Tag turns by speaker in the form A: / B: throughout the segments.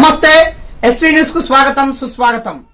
A: నమస్తే. ఎస్వీ న్యూస్కు స్వాగతం సుస్వాగతం.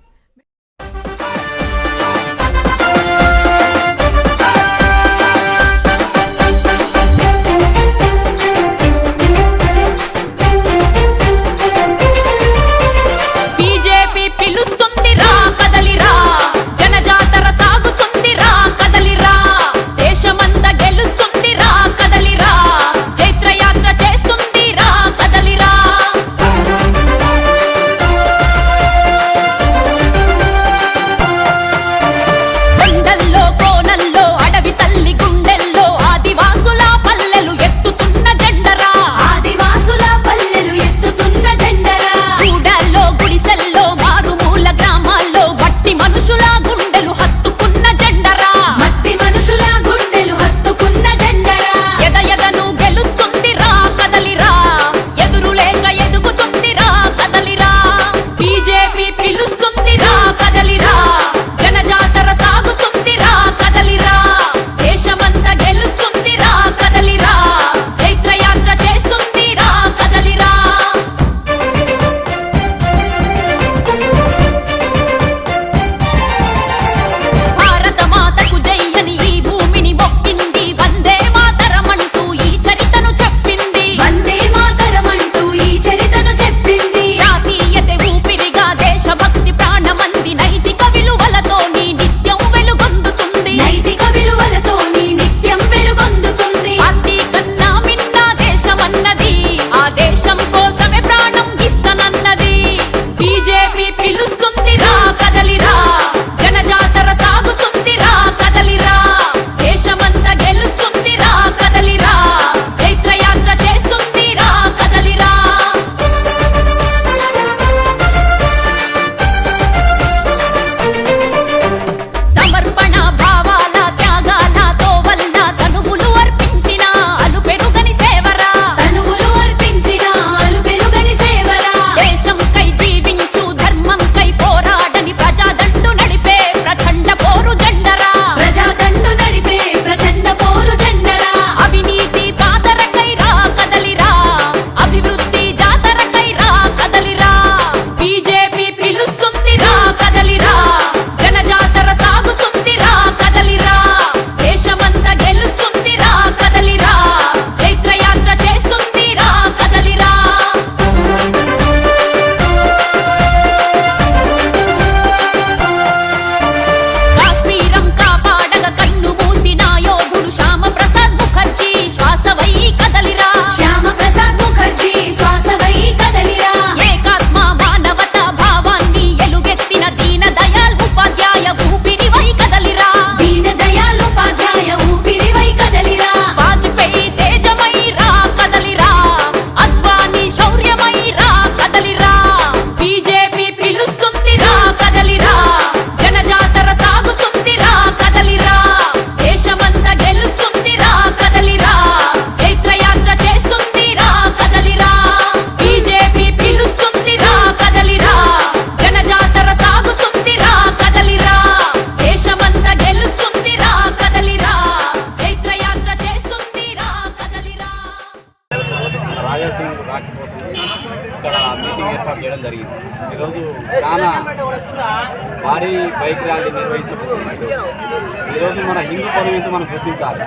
B: హిందూ పదవితో మనం గుర్తించాలి?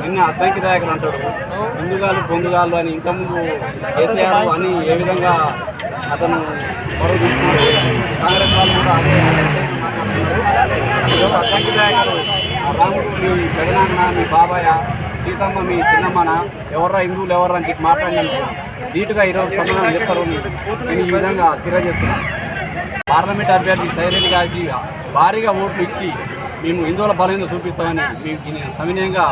B: నిన్న అద్దంకి దాయకులు అంటాడు హిందుగాలు బొందుగాళ్ళు అని ఇంతకుముందు కేసీఆర్ అని ఏ విధంగా అతను పొరవ తీసుకున్నాడు కాంగ్రెస్ వాళ్ళు కూడా అదే ఈరోజు అద్దంకి దాయకులు రాముడు మీ జగనాన్న మీ బాబాయ సీతమ్మ మీ చిన్నమ్మన ఎవర్రా హిందువులు ఎవర్రా అని చెప్పి మాట్లాడినందుకు నీటుగా ఈరోజు సమాధానం చెప్తారు నేను ఈ విధంగా తెలియజేస్తున్నాను. పార్లమెంట్ అభ్యర్థి శైలేని గారికి భారీగా ఓట్లు ఇచ్చి మేము హిందువుల బలహీన చూపిస్తామని మీకు సవినయంగా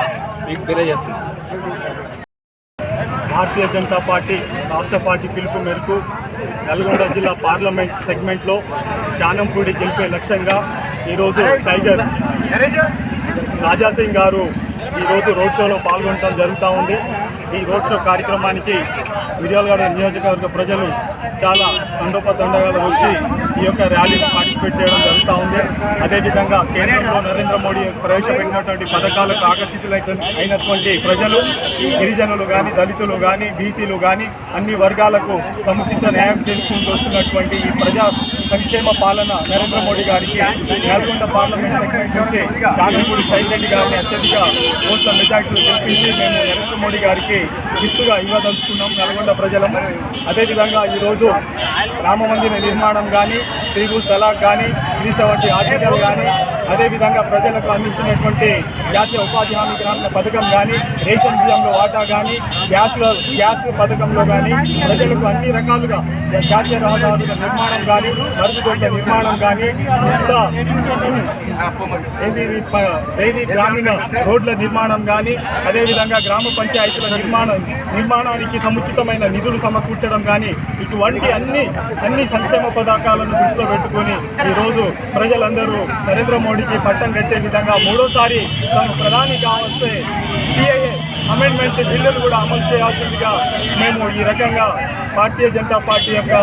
B: మీకు తెలియజేస్తున్నాం.
C: భారతీయ జనతా పార్టీ రాష్ట్ర పార్టీ పిలుపు మేరకు నల్గొండ జిల్లా పార్లమెంట్ సెగ్మెంట్లో జానంపూడి గెలిపే లక్ష్యంగా ఈరోజు టైగర్ రాజాసింగ్ గారు ఈరోజు రోడ్ షోలో పాల్గొనడం జరుగుతూ ఉంది. ఈ రోడ్ షో కార్యక్రమానికి విజయవాడ నియోజకవర్గ ప్రజలు చాలా తండోపతండగా వచ్చి ఈ యొక్క ర్యాలీలో పార్టిసిపేట్ చేయడం జరుగుతూ ఉంది. అదేవిధంగా కేంద్రంలో నరేంద్ర మోడీ ప్రవేశపెట్టినటువంటి పథకాలకు ఆకర్షితులైనటువంటి ప్రజలు గిరిజనులు కానీ దళితులు కానీ బీసీలు కానీ అన్ని వర్గాలకు సముచిత న్యాయం చేసుకుంటూ వస్తున్నటువంటి ఈ ప్రజా సంక్షేమ పాలన నరేంద్ర మోడీ గారికి నల్గొండ పార్లమెంట్ సెగ్మెంట్ నుంచి కాకిపూడి సైలెంట్ గారిని అత్యధిక ఓట్ల మెజార్టీలు గెలిపించి మేము నరేంద్ర మోడీ గారికి గిఫ్ట్గా ఇవ్వదలుచుకున్నాం నల్గొండ ప్రజలం అదేవిధంగా ఈరోజు రామ మందిర నిర్మాణం కానీ త్రిభూ తలాక్ కానీ త్రీ సెవెంటీ ఆర్టికల్ కానీ అదేవిధంగా ప్రజలకు అందించినటువంటి జాతీయ ఉపాధి హామీ గ్రామీణ పథకం కానీ రేషన్ బియ్యంలో వాటా కానీ గ్యాస్లో గ్యాస్ పథకంలో కానీ ప్రజలకు అన్ని రకాలుగా జాతీయ రహదారుల నిర్మాణం కానీ మరుగుదొడ్ల నిర్మాణం కానీ ఉచిత గ్రామీణ రోడ్ల నిర్మాణం కానీ అదేవిధంగా గ్రామ పంచాయతీల నిర్మాణం నిర్మాణానికి సముచితమైన నిధులు సమకూర్చడం కానీ ఇటువంటి అన్ని అన్ని సంక్షేమ పథకాలను దృష్టిలో పెట్టుకొని ఈరోజు ప్రజలందరూ నరేంద్ర మోడీ మోడీకి పట్టం కట్టే విధంగా మూడోసారి తాను ప్రధాని కావస్తే సిఐఏ అమెండ్మెంట్ బిల్లును కూడా అమలు చేయాల్సిందిగా మేము ఈ రకంగా భారతీయ జనతా పార్టీ యొక్క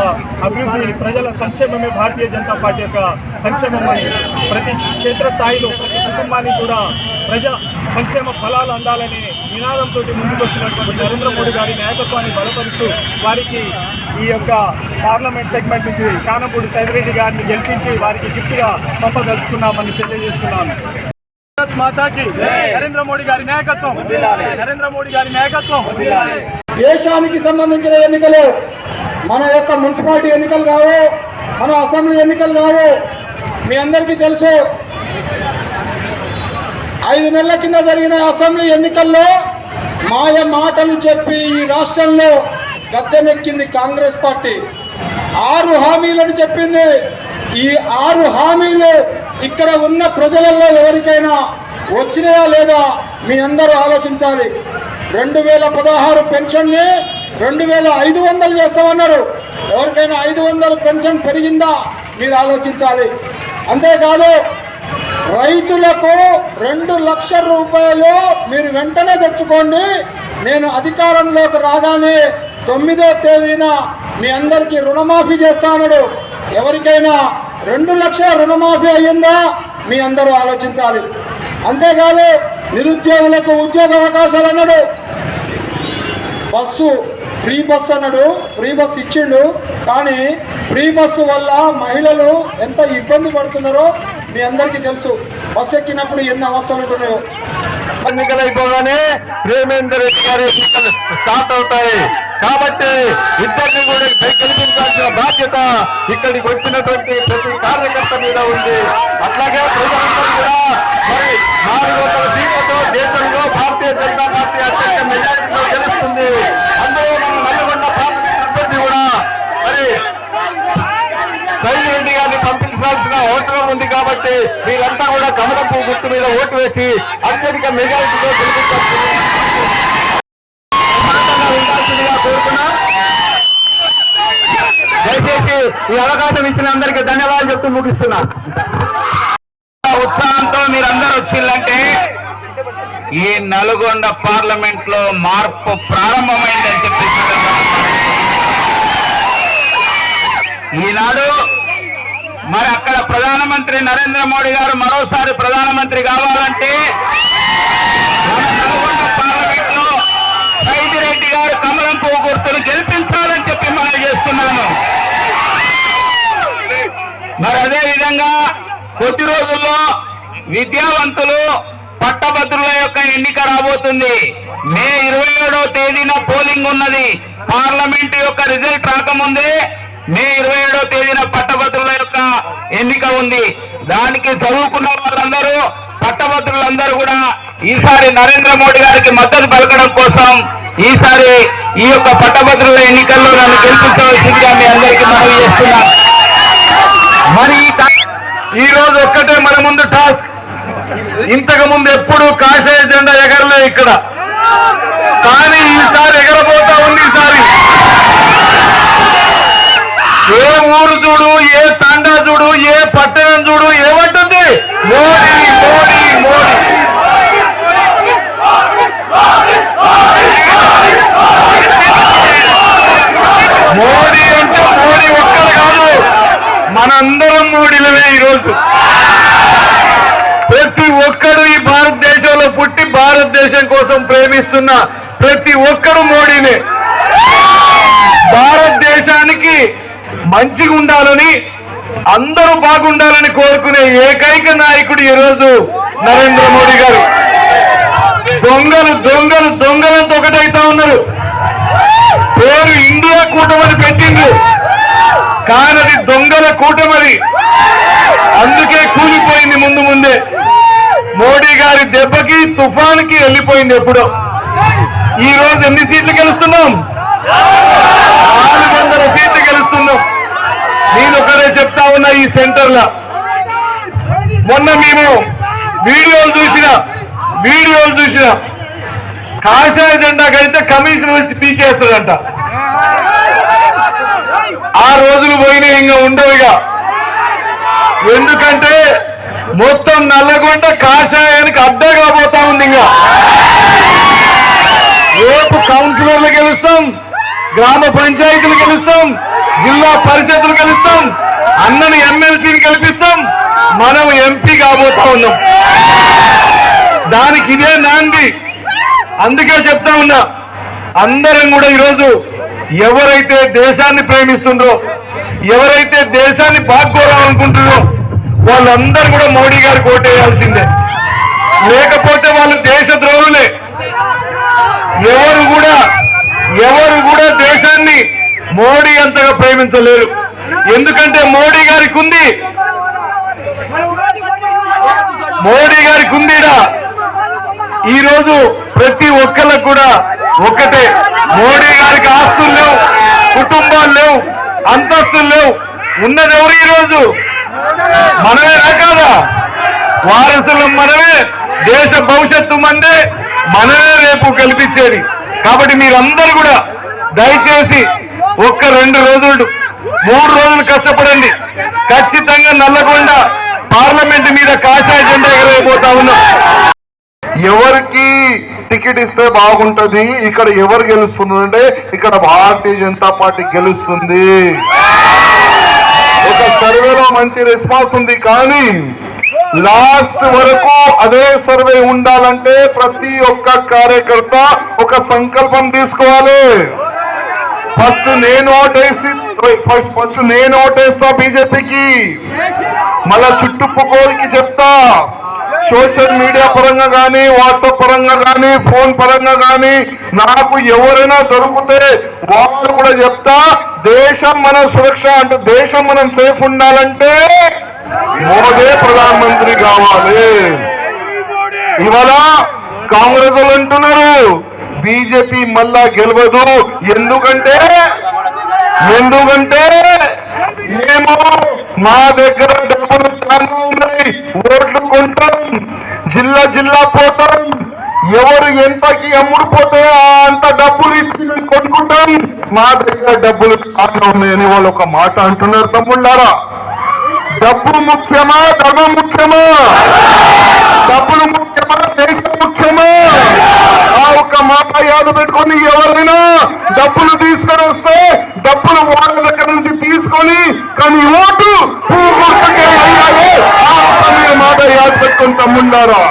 C: అభివృద్ధి ప్రజల సంక్షేమమే భారతీయ జనతా పార్టీ యొక్క సంక్షేమం అని ప్రతి క్షేత్రస్థాయిలో ప్రతి కుటుంబానికి కూడా ప్రజా సంక్షేమ ఫలాలు అందాలని నినాదంతో ముందుకొచ్చినటువంటి నరేంద్ర మోడీ గారి నాయకత్వాన్ని బలపరుస్తూ వారికి ఈ యొక్క పార్లమెంట్ సెగ్మెంట్ నుంచి కానపూడి సైదిరెడ్డి గారిని గెలిపించి వారికి గిఫ్ట్గా పంపదలుచుకున్నామని తెలియజేస్తున్నాను. భారత్ మాతాకి నరేంద్ర మోడీ గారి నాయకత్వం. నరేంద్ర మోడీ గారి నాయకత్వం.
D: దేశానికి సంబంధించిన ఎన్నికలు మన యొక్క మున్సిపాలిటీ ఎన్నికలు కావు మన అసెంబ్లీ ఎన్నికలు కావు మీ అందరికీ తెలుసు ఐదు నెలల కింద జరిగిన అసెంబ్లీ ఎన్నికల్లో మాయ మాటలు చెప్పి ఈ రాష్ట్రంలో గద్దెనెక్కింది కాంగ్రెస్ పార్టీ. ఆరు హామీలను చెప్పింది. ఈ ఆరు హామీలు ఇక్కడ ఉన్న ప్రజలలో ఎవరికైనా వచ్చినాయా లేదా మీ అందరూ ఆలోచించాలి. రెండు వేల పదహారు పెన్షన్ని రెండు వేల ఐదు వందలు చేస్తామన్నారు. ఎవరికైనా ఐదు వందలు పెన్షన్ పెరిగిందా? మీరు ఆలోచించాలి. అంతేకాదు రైతులకు రెండు లక్షల రూపాయలు మీరు వెంటనే తెచ్చుకోండి. నేను అధికారంలోకి రాగానే తొమ్మిదో తేదీన మీ అందరికీ రుణమాఫీ చేస్తానడు. ఎవరికైనా రెండు లక్షల రుణమాఫీ అయ్యిందా? మీ అందరూ ఆలోచించాలి. అంతేకాదు నిరుద్యోగులకు ఉద్యోగ అవకాశాలు అన్నాడు. బస్సు ఫ్రీ బస్ అన్నాడు. ఫ్రీ బస్ ఇచ్చిండు. కానీ ఫ్రీ బస్సు వల్ల మహిళలు ఎంత ఇబ్బంది పడుతున్నారో మీ అందరికీ తెలుసు బస్ ఎక్కినప్పుడు ఎన్ని అవస్థలు ఉంటున్నాయో.
E: ఎన్నికలు అయిపోగానే ప్రేమేందర్ రెడ్డి గారి ఎన్నికలు స్టార్ట్ అవుతాయి. కాబట్టి ఇద్దరిని కూడా గెలిపించాల్సిన బాధ్యత ఇక్కడికి వచ్చినటువంటి ప్రతి కార్యకర్త మీద ఉంది. అట్లాగే ప్రజలందరూ కూడా మరి నాలుగు వందల సీట్లతో దేశంలో భారతీయ జనతా పార్టీ అత్యంత మెజారిటీలో గెలుస్తుంది. అందులో మన నల్గొండ పార్టీ కూడా మరి సైన్ రెడ్డి గారిని పంపించాల్సిన ఓటర్ కాబట్టి మీరంతా కూడా కమలం పువ్వు గుర్తు మీద ఓటు వేసి అత్యధిక మెజారిటీతో గెలిపించాల్సిందిగా ఉండాల్సిందిగా కోరుతున్నా. దయచేసి ఈ అవకాశం ఇచ్చిన అందరికీ ధన్యవాదాలు చెప్తూ ముగిస్తున్నా. ఉత్సాహంతో మీరందరూ వచ్చిందంటే ఈ నల్గొండ పార్లమెంట్లో మార్పు ప్రారంభమైందని చెప్పి ఈనాడు మరి అక్కడ ప్రధానమంత్రి నరేంద్ర మోడీ గారు మరోసారి ప్రధానమంత్రి కావాలంటే పార్లమెంట్లో సైదిరెడ్డి గారు కమలం పువ్వు గుర్తును గెలిపించాలని చెప్పి మనం చేస్తున్నాను. మరి అదే విధంగా కొద్ది రోజుల్లో విద్యావంతులు పట్టభద్రుల యొక్క ఎన్నిక రాబోతుంది. మే ఇరవై ఏడో తేదీన పోలింగ్ ఉన్నది. పార్లమెంట్ యొక్క రిజల్ట్ రాకముందే మే ఇరవై ఏడో తేదీన పట్టభద్రుల యొక్క ఎన్నిక ఉంది. దానికి చదువుకున్న వాళ్ళందరూ పట్టభద్రులందరూ కూడా ఈసారి నరేంద్ర మోడీ గారికి మద్దతు పలకడం కోసం ఈసారి ఈ యొక్క పట్టభద్రుల ఎన్నికల్లో నన్ను గెలిపించవలసిందిగా మీ అందరికీ మనవి చేస్తున్నా. మరి ఈ ఈ రోజు ఒక్కటే మన ముందు టాస్క్. ఇంతకు ముందు ఎప్పుడు కాషాయ జెండా ఎగరలే ఇక్కడ. కానీ ఈసారి ఎగరబోతా ఉంది ఈసారి. ఏ ఊరు చూడు ఏ తండా చూడు ఏ పట్టణం చూడు ఏమంటుంది? మోడీ మోడీ మోడీ.
F: మోడీ అంటే మోడీ ఒక్కరు కాదు మనందరం మోడీలమే ఈరోజు. ప్రతి ఒక్కరు ఈ భారతదేశంలో పుట్టి భారతదేశం కోసం ప్రేమిస్తున్న ప్రతి ఒక్కరు మోడీనే. భారతదేశానికి మంచిగా ఉండాలని అందరూ బాగుండాలని కోరుకునే ఏకైక నాయకుడు ఈరోజు నరేంద్ర మోడీ గారు. దొంగలు దొంగలు దొంగలంతా ఒకటైతా ఉన్నారు. పేరు ఇండియా కూటమని పెట్టిండ్రు. కానది దొంగల కూటమది అందుకే కూలిపోయింది ముందు ముందే. మోడీ గారి దెబ్బకి తుఫాన్కి వెళ్ళిపోయింది ఎప్పుడో. ఈ రోజు ఎన్ని సీట్లు గెలుస్తున్నాం? నాలుగు వందల సీట్లు గెలుస్తున్నాం. నేను ఒకరే చెప్తా ఉన్నా ఈ సెంటర్లో. మొన్న మేము వీడియోలు చూసిన వీడియోలు చూసిన కాషాయ జెండా కడితే కమిషన్ వచ్చి పీకేస్తాడంట. ఆ రోజులు పోయినాయి ఇంకా ఉండవు ఇక. ఎందుకంటే మొత్తం నల్లగొండ కాషాయానికి అడ్డగా పోతా ఉంది ఇంకా. రేపు కౌన్సిలర్లు గెలుస్తాం. గ్రామ పంచాయతీలు కలుస్తాం జిల్లా పరిషత్లు కలుస్తాం అన్నని ఎమ్మెల్సీని కల్పిస్తాం మనం ఎంపీ కాబోతా ఉన్నాం. దానికి ఇదే నాంది. అందుకే చెప్తా ఉన్నా అందరం కూడా ఈరోజు ఎవరైతే దేశాన్ని ప్రేమిస్తుండ్రో ఎవరైతే దేశాన్ని బాగోరాలనుకుంటున్నారో వాళ్ళందరూ కూడా మోడీ గారికి ఓటేయాల్సిందే. లేకపోతే వాళ్ళు దేశ ద్రోహులే ఎవరు కూడా ఎవరు కూడా దేశాన్ని మోడీ అంతగా ప్రేమించలేరు. ఎందుకంటే మోడీ గారికి ఉంది మోడీ గారికి ఉందిడా ఈ రోజు ప్రతి ఒక్కళ్ళకు కూడా ఒక్కటే. మోడీ గారికి ఆస్తులు లేవు కుటుంబాలు లేవు అంతస్తులు లేవు. ఉన్నదెవరు ఎవరు ఈ రోజు మనమే కాదా? వారసులు మనమే దేశ భవిష్యత్తు మందే మనమే రేపు కల్పించేది. కాబట్టి మీరందరూ కూడా దయచేసి ఒక్క రెండు రోజులు మూడు రోజులు కష్టపడండి. ఖచ్చితంగా నల్లగొండ పార్లమెంట్ మీద కాషాయ జెండా ఎగరైపోతా ఉన్నాం.
G: ఎవరికి టికెట్ ఇస్తే బాగుంటది ఇక్కడ ఎవరు గెలుస్తుందంటే ఇక్కడ భారతీయ జనతా పార్టీ గెలుస్తుంది. ఒక సర్వేలో మంచి రెస్పాన్స్ ఉంది కానీ లాస్ట్ వరకు అదే సర్వే ఉండాలంటే ప్రతి ఒక్క కార్యకర్త ఒక సంకల్పం తీసుకోవాలి. ఫస్ట్ నేను ఓటేసి ఫస్ట్ ఫస్ట్ నేను ఓటేస్తా బీజేపీకి. మళ్ళా చుట్టుపక్కలకి చెప్తా. సోషల్ మీడియా పరంగా కానీ వాట్సాప్ పరంగా కానీ ఫోన్ పరంగా కానీ నాకు ఎవరైనా దొరికితే వాళ్ళు కూడా చెప్తా దేశం మన సురక్ష అంటే దేశం మనం సేఫ్ ఉండాలంటే మోదే ప్రధానమంత్రి కావాలి. ఇవాళ కాంగ్రెస్ వాళ్ళు అంటున్నారు బీజేపీ మళ్ళా గెలవదు. ఎందుకంటే ఎందుకంటే మేము మా దగ్గర డబ్బులు చాలా ఉన్నాయి. ఓట్లు కొంటాం జిల్లా జిల్లా పోతాం. ఎవరు ఎంతకి అమ్ముడు పోతే అంత డబ్బులు ఇచ్చి మేము కొనుక్కుంటాం. మా దగ్గర డబ్బులు చాలా ఉన్నాయని వాళ్ళు ఒక మాట అంటున్నారు తమ్ముళ్ళారా? డబ్బు ముఖ్యమా ధనం ముఖ్యమా? డబ్బులు ముఖ్యమా దేశం ముఖ్యమా? ఆ ఒక్క ఎవరైనా డబ్బులు తీసుకొని వస్తే డబ్బులు వాళ్ళ దగ్గర నుంచి తీసుకొని కానీ ఓటు మాట యాద పెట్టుకొని తమ్ముండారా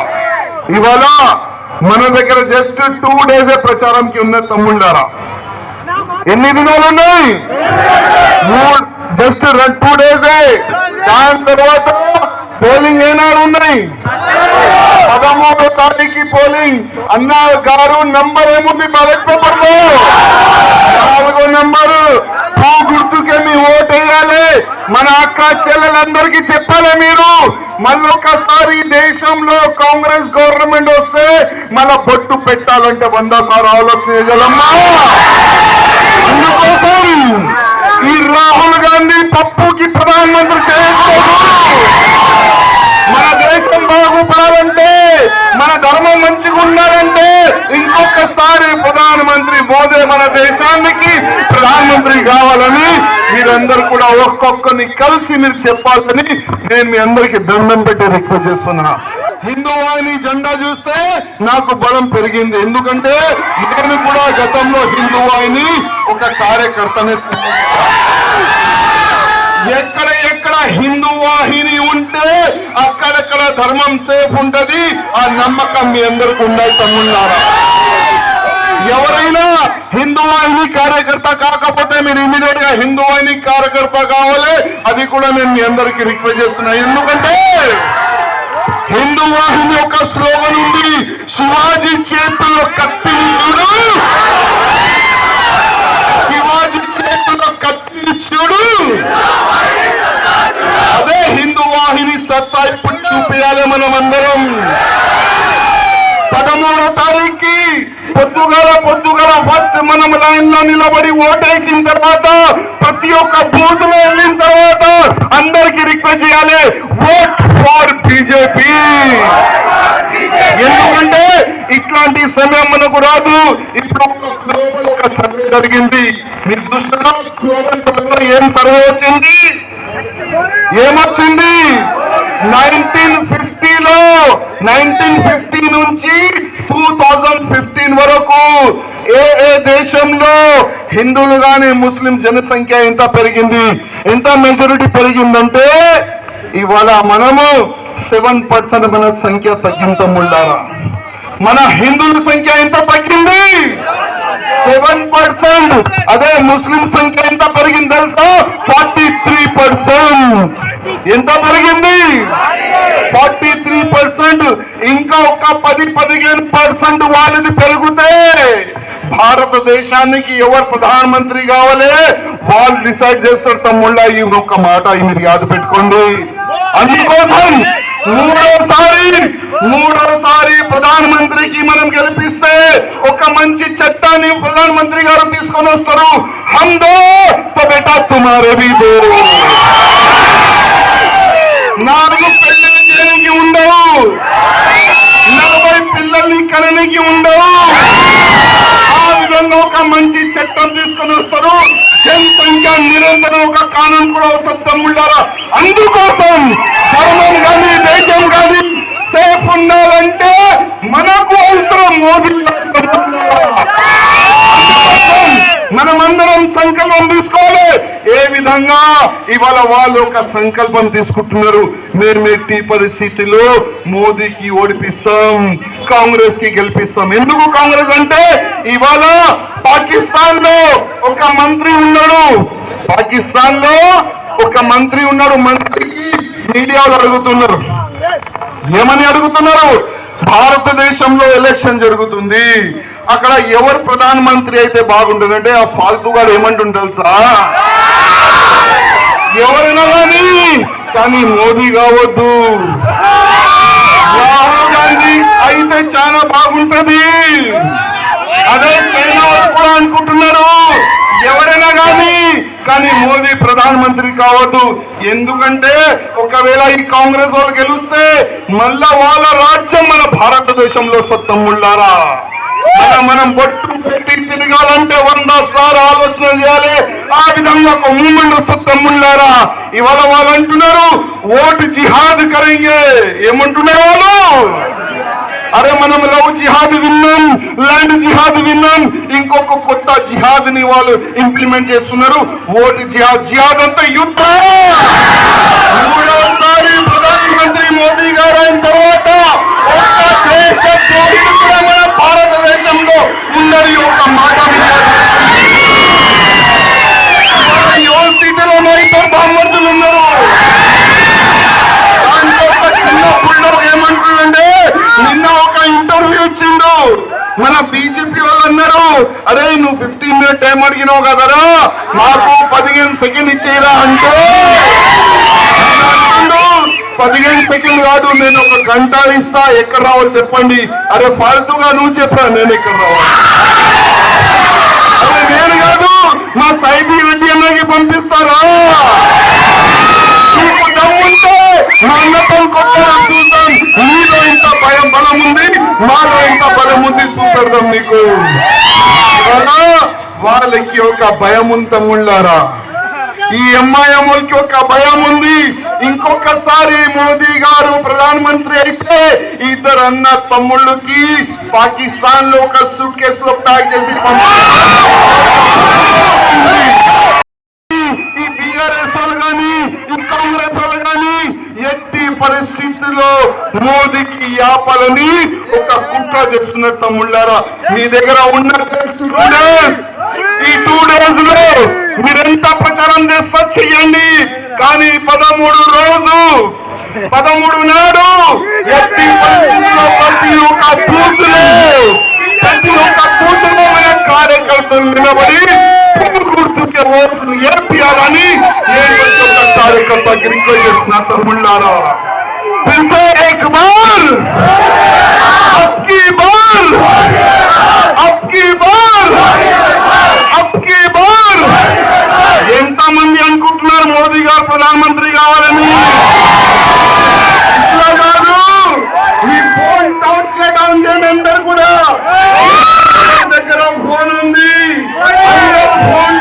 G: ఇవాళ మన దగ్గర జస్ట్ టూ డేస్ ప్రచారంకి ఉన్న తమ్ముండారా ఎన్ని దినాలు ఉన్నాయి? జస్ట్ టూ డేసే దాని తర్వాత పోలింగ్ ఏనాడు ఉన్నాయి? పదమూడో తారీఖు పోలింగ్. అన్న గారు నంబర్ ఏముంది బ్యాలెట్ పేపర్లో నాలుగో నంబరు. పూ గుర్తుకే మీ ఓటు వేయాలి మన అక్క చెల్లెలందరికీ చెప్పాలి మీరు? మళ్ళొకసారి దేశంలో కాంగ్రెస్ గవర్నమెంట్ వస్తే మన బొట్టు పెట్టాలంటే వంద సార్ ఆలోచన చేయాలమ్మా. అందుకోసం ఈ రాహుల్ గాంధీ పప్పుకి ప్రధానమంత్రి చేయకూడదు మన దేశం బాగుపడాలంటే మన ధర్మం మంచిగా ఉండాలంటే ఇంకొకసారి ప్రధానమంత్రి మోదీ మన దేశానికి ప్రధానమంత్రి కావాలని మీరందరూ కూడా ఒక్కొక్కరిని కలిసి మీరు చెప్పాలని నేను మీ అందరికి దండం పెట్టి రిక్వెస్ట్ చేస్తున్నాను. హిందూ జెండా చూస్తే నాకు బలం పెరిగింది. ఎందుకంటే నేను కూడా గతంలో హిందూ ఒక కార్యకర్తనే. ఎక్కడ ఎక్కడ హిందువాహిని ఉంటే అక్కడక్కడ ధర్మం సేఫ్ ఉంటది. ఆ నమ్మకం మీ అందరికి ఉండాలి తమ్ముళ్ళారా? ఎవరైనా హిందూ వాహిని కార్యకర్త కాకపోతే మీరు ఇమీడియట్గా హిందూ వాహిని కార్యకర్త కావాలి. అది కూడా నేను మీ అందరికి రిక్వెస్ట్ చేస్తున్నా. ఎందుకంటే హిందూ వాహిని యొక్క స్లోగన్ ఉంది శివాజీ చేతుల్లో కత్తి చూడు. శివాజీ చేతుల్లో కత్తి చూడు. అదే హిందూ వాహిని సత్తా ఇప్పుడు చూపించాలి మనం అందరం పదమూడో తారీఖు పొద్దుగల పొద్దుగల ఫస్ట్ మనం లైన్లో నిలబడి ఓటేసిన తర్వాత ప్రతి ఒక్క బూత్లో వెళ్ళిన తర్వాత అందరికి రిక్వెస్ట్ చేయాలి ఓట్ ఫార్ బీజేపీ ఎందుకంటే ఇట్లాంటి సమయం మనకు రాదు. ఇప్పుడు ఒక సర్వే జరిగింది. మీరు చూస్తున్నా గ్లోబల్ సర్వే ఏం సర్వే వచ్చింది? ఏమొచ్చింది? నైన్టీన్ ఫిఫ్టీలో నైన్టీన్ ఫిఫ్టీ నుంచి టూ థౌజండ్ ఫిఫ్టీన్ వరకు ఏ ఏ దేశంలో హిందువులు కానీ ముస్లిం జనసంఖ్య ఎంత పెరిగింది ఎంత మెజారిటీ పెరిగిందంటే ఇవాళ మనము సెవెన్ పర్సెంట్ మన సంఖ్య తగ్గింతముళ్ళారా మన హిందువుల సంఖ్య ఎంత తగ్గింది? Seven percent. అదే ముస్లిం సంఖ్య ఎంత పెరిగింది తెలుసా? Forty three percent. ఎంత పెరిగింది ఫార్టీ త్రీ పర్సెంట్ ఇంకా ఒక పది పదిహేను పర్సెంట్ వాళ్ళది పెరిగితే భారతదేశానికి ఎవరు ప్రధానమంత్రి కావాలి? వాళ్ళు డిసైడ్ చేస్తారు తమ్ముళ్ళ ఈ ఒక్క మాట మీరు యాద పెట్టుకోండి. అందుకోసం మూడోసారి మూడోసారి ప్రధానమంత్రికి మనం గెలిపిస్తే ఒక మంచి చట్టాన్ని ప్రధానమంత్రి గారు తీసుకొని వస్తారు. హందో తో బేటా తుమారే భీ దో నాలుగు మంచి చట్టం తీసుకుని వస్తారు. జనసంఖ్య నిరంతరం ఒక కానం కూడా వస్తుంది ఉండాలా అందుకోసం ధర్మం కానీ దేశం కానీ సేఫ్ ఉండాలంటే మనకు అవసరం మోదీ మనమందరం సంకల్పం తీసుకోవాలి. ఏ విధంగా? ఇవాళ వాళ్ళు ఒక సంకల్పం తీసుకుంటున్నారు. మేము ఎట్టి పరిస్థితిలో మోదీకి ఓడిపిస్తాం కాంగ్రెస్కి గెలిపిస్తాం. ఎందుకు కాంగ్రెస్ అంటే ఇవాళ పాకిస్తాన్లో ఒక మంత్రి ఉన్నాడు. పాకిస్తాన్లో ఒక మంత్రి ఉన్నాడు. మంత్రికి మీడియాలో అడుగుతున్నారు. ఏమని అడుగుతున్నారు? భారతదేశంలో ఎలక్షన్ జరుగుతుంది. అక్కడ ఎవరు ప్రధానమంత్రి అయితే బాగుంటుందంటే ఆ ఫాల్తూ గారు ఏమంటుంటారు సార్ ఎవరైనా కానీ కానీ మోదీ కావద్దు. రాహుల్ గాంధీ అయితే చాలా బాగుంటుంది. అదే చైనా కూడా అనుకుంటున్నారు. ఎవరైనా కానీ కానీ మోదీ ప్రధానమంత్రి కావద్దు. ఎందుకంటే ఒకవేళ ఈ కాంగ్రెస్ వాళ్ళు గెలిస్తే మళ్ళా వాళ్ళ రాజ్యం మన భారతదేశంలో సొత్తం ఉండారా మనం బొట్టు పెట్టి తిరగాలంటే వంద సార్లు ఆలోచన చేయాలి. ఆ విధంగా ఒక మూమెంట్ ఉండారా ఇవాళ వాళ్ళు అంటున్నారు ఓటు జిహాద్ కరెంగే. ఏమంటున్నారు వాళ్ళు? అరే మనం లవ్ జిహాద్ విన్నాం ల్యాండ్ జిహాద్ విన్నాం. ఇంకొక కొత్త జిహాద్ని వాళ్ళు ఇంప్లిమెంట్ చేస్తున్నారు. ఓటు జిహాద్ జిహాద్ అంతా యుద్ధం. మూడవసారి ప్రధానమంత్రి మోదీ గారు అయిన తర్వాత ఒక్క దేశ కూడా మన భారతదేశంలో ఉన్నది ఒక మాట యోన్ సిటీలో మా ఇద్దరు బామ్మర్దులు ఉన్నారు. దాంట్లో ఒక చిన్న పుల్లో నిన్న ఒక ఇంటర్వ్యూ ఇచ్చిండు. మన బీజేపీ వాళ్ళు అన్నారు అరే నువ్వు ఫిఫ్టీన్ మినిట్ టైం అడిగినావు కదరా మాకు పదిహేను సెకండ్ ఇచ్చేయరా అంటే. పదిహేను సెకండ్ కాదు నేను ఒక గంట ఇస్తా ఎక్కడ రావాలో చెప్పండి. అరే ఫాల్తుగా నువ్వు చెప్పా నేను ఎక్కడ రావాలి? అరే నేను కాదు మా సైబీ రెడ్డి అన్నకి పంపిస్తారా? నాన్నతం కొట్టడం చూద్దాం నీలో ఇంత భయం బలం ఉంది. మాలో ఇంత బలం ఉంది చూపెడదాం నీకు. వాళ్ళకి ఒక భయం ఉంది తమ్ముళ్ళారా ఈ ఎంఐఎంకి ఒక భయం ఉంది. ఇంకొకసారి మోదీ గారు ప్రధానమంత్రి అయితే ఇద్దరు అన్న తమ్ముళ్ళకి పాకిస్తాన్లో ఒక సూట్ కేసులో ప్యాక్ చేసి పంపారు ఈ బీఆర్ఎస్ వాళ్ళు కానీ ఈ కాంగ్రెస్ వాళ్ళు కానీ ఎట్టి పరిస్థితిలో మోదీకి ఆపాలని ఒక కుట్ర చేస్తున్న తమ్ముళ్ళారా? మీ దగ్గర ఉన్న ఈ టూ డేస్లో మీరెంత ప్రచారం చేస్తా చెయ్యండి. కానీ పదమూడు రోజు పదమూడు నాడు ఎట్టి పరిస్థితుల్లో ప్రతి ఒక్క బూత్లో ప్రతి ఒక్క బూత్లో మన కార్యకర్తలు నిలబడి గుర్తుకే ఓట్లు ఏర్పియాలని నేను ప్రతి ఒక్క కార్యకర్తకి రిక్వెస్ట్ చేస్తున్న తమ్ముళ్ళారా పిలిచే ఏక్ బార్ అబ్కి బార్ అబ్కి బార్ అబ్కి బార్ ఎంతమంది అనుకుంటున్నారు మోదీ గారు ప్రధానమంత్రి కావాలని ఇట్లా కాదు ఈ ఫోన్ టౌన్స్లో డౌన్ చేయండి అందరు కూడా అందరి దగ్గర ఫోన్ ఉంది అందరూ ఫోన్